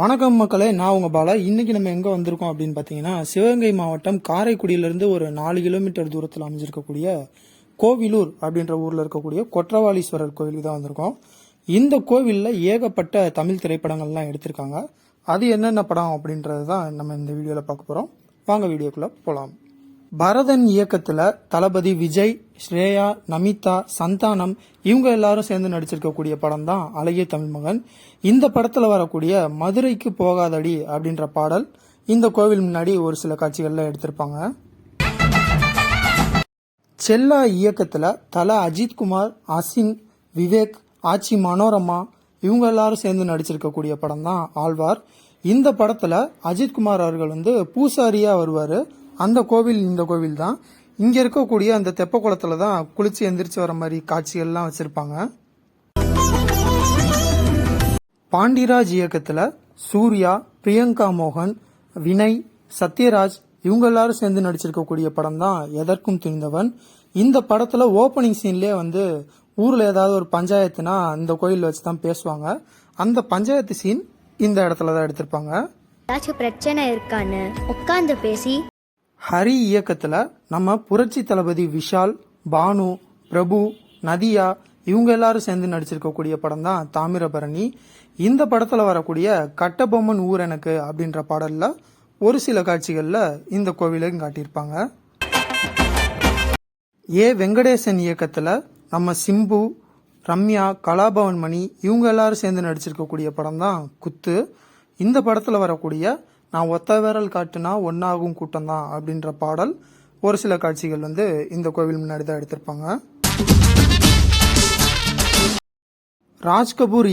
வணக்கம் மக்களே நான் உங்க பாலா. இன்னைக்கு நம்ம எங்க வந்திருக்கோம் அப்படின்னு பாத்தீங்கன்னா சிவகங்கை மாவட்டம் காரைக்குடியிலிருந்து ஒரு நாலு கிலோமீட்டர் தூரத்தில் அமைஞ்சிருக்கக்கூடிய கோவிலூர் அப்படின்ற ஊர்ல இருக்கக்கூடிய கொற்றவாளீஸ்வரர் கோவிலுக்கு தான் வந்திருக்கோம். இந்த கோவிலில் ஏகப்பட்ட தமிழ் திரைப்படங்கள்லாம் எடுத்திருக்காங்க. அது என்னென்ன படம் அப்படின்றது தான் நம்ம இந்த வீடியோவில் பார்க்க போகிறோம் வாங்க வீடியோக்குள்ளே போகலாம் பரதன் இயக்கத்துல தளபதி விஜய் ஸ்ரேயா நமிதா சந்தானம் இவங்க எல்லாரும் சேர்ந்து நடிச்சிருக்கக்கூடிய படம் தான் அழகிய தமிழ் மகன். இந்த படத்துல வரக்கூடிய மதுரைக்கு போகாதடி அப்படின்ற பாடல் இந்த கோவில் முன்னாடி ஒரு சில காட்சிகள்ல எடுத்திருப்பாங்க. செல்லா இயக்கத்துல தல அஜித்குமார் அசின் விவேக் ஆச்சி மனோரமா இவங்க எல்லாரும் சேர்ந்து நடிச்சிருக்கக்கூடிய படம் தான் ஆழ்வார். இந்த படத்துல அஜித்குமார் அவர்கள் வந்து பூசாரியா வருவாரு. அந்த கோவில் இந்த கோவில் தான் இங்க இருக்கக்கூடிய அந்த தெப்ப குளத்துல தான் குளிச்சு எந்திரிச்சு வர மாதிரி காட்சிகள்லாம் வச்சிருப்பாங்க. பாண்டிராஜ் இயக்கத்துல சூர்யா பிரியங்கா மோகன் வினய் சத்யராஜ் இவங்க எல்லாரும் சேர்ந்து நடிச்சிருக்கக்கூடிய படம் தான் எதற்கும் துணிந்தவன். இந்த படத்துல ஓப்பனிங் சீன்லயே வந்து ஊர்ல ஏதாவது ஒரு பஞ்சாயத்துனா இந்த கோயில் வச்சு தான் பேசுவாங்க. அந்த பஞ்சாயத்து சீன் இந்த இடத்துல தான் எடுத்திருப்பாங்க. ஏதாச்சும் பிரச்சனை இருக்கான்னு உட்காந்து பேசி ஹரி இயக்கத்தில் நம்ம புரட்சி தளபதி விஷால் பானு பிரபு நதியா இவங்க எல்லாரும் சேர்ந்து நடிச்சிருக்கக்கூடிய படம் தான் தாமிரபரணி. இந்த படத்தில் வரக்கூடிய கட்டபொம்மன் ஊர் எனக்கு அப்படின்ற பாடலில் ஒரு சில காட்சிகளில் இந்த கோவிலையும் காட்டியிருப்பாங்க. ஏ வெங்கடேசன் இயக்கத்தில் நம்ம சிம்பு ரம்யா கலாபவன் மணி இவங்க எல்லாரும் சேர்ந்து நடிச்சிருக்கக்கூடிய படம் தான் குத்து. இந்த படத்தில் வரக்கூடிய நான் ஒத்த விரல் காட்டுனா ஒன்றாகும் கூட்டம் தான் அப்படின்ற பாடல் ஒரு சில காட்சிகள் வந்து இந்த கோவில் முன்னாடி தான் எடுத்திருப்பாங்க. ராஜ் கபூர்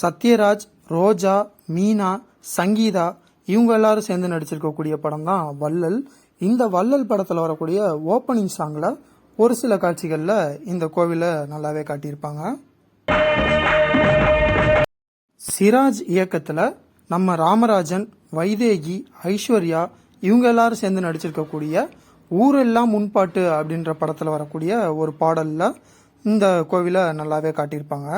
சத்யராஜ் ரோஜா மீனா சங்கீதா இவங்க எல்லாரும் சேர்ந்து நடிச்சிருக்கக்கூடிய படம் தான் வள்ளல். இந்த வள்ளல் படத்தில் வரக்கூடிய ஓப்பனிங் சாங்ல ஒரு சில காட்சிகளில் இந்த கோவிலை நல்லாவே காட்டியிருப்பாங்க. சிராஜ் இயக்கத்தில் நம்ம ராமராஜன் வைதேகி ஐஸ்வர்யா இவங்க எல்லாரும் சேர்ந்து நடிச்சிருக்கக்கூடிய ஊரெல்லாம் முன்பாட்டு அப்படின்ற படத்துல வரக்கூடிய ஒரு பாடல்ல இந்த கோவிலை நல்லாவே காட்டியிருப்பாங்க.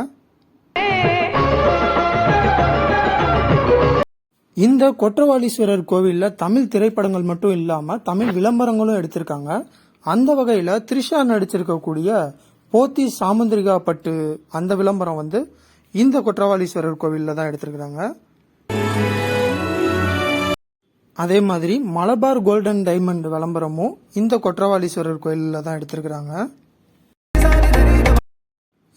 இந்த கொற்றவாளீஸ்வரர் கோவிலில் தமிழ் திரைப்படங்கள் மட்டும் இல்லாமல் தமிழ் விளம்பரங்களும் எடுத்திருக்காங்க. அந்த வகையில் த்ரிஷா நடிச்சிருக்கக்கூடிய போத்தி சாமுந்திரிகா பட்டு அந்த விளம்பரம் வந்து இந்த கொற்றவாளீஸ்வரர் கோவில்ல தான் எடுத்திருக்கிறாங்க. அதே மாதிரி மலபார் கோல்டன் டைமண்ட் விளம்பரமும் இந்த கொற்றவாளீஸ்வரர் கோயிலில் தான் எடுத்திருக்கிறாங்க.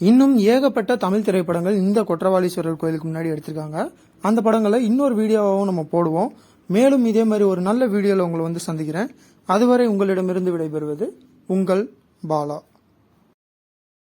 இன்னும் ஏகப்பட்ட தமிழ் திரைப்படங்கள் இந்த கொற்றவாளீஸ்வரர் கோயிலுக்கு முன்னாடி எடுத்திருக்காங்க. அந்த படங்களை இன்னொரு வீடியோவாகவும் நம்ம போடுவோம். மேலும் இதே மாதிரி ஒரு நல்ல வீடியோவில் உங்களை வந்து சந்திக்கிறேன். அதுவரை உங்களிடமிருந்து விடைபெறுவது உங்கள் பாலா.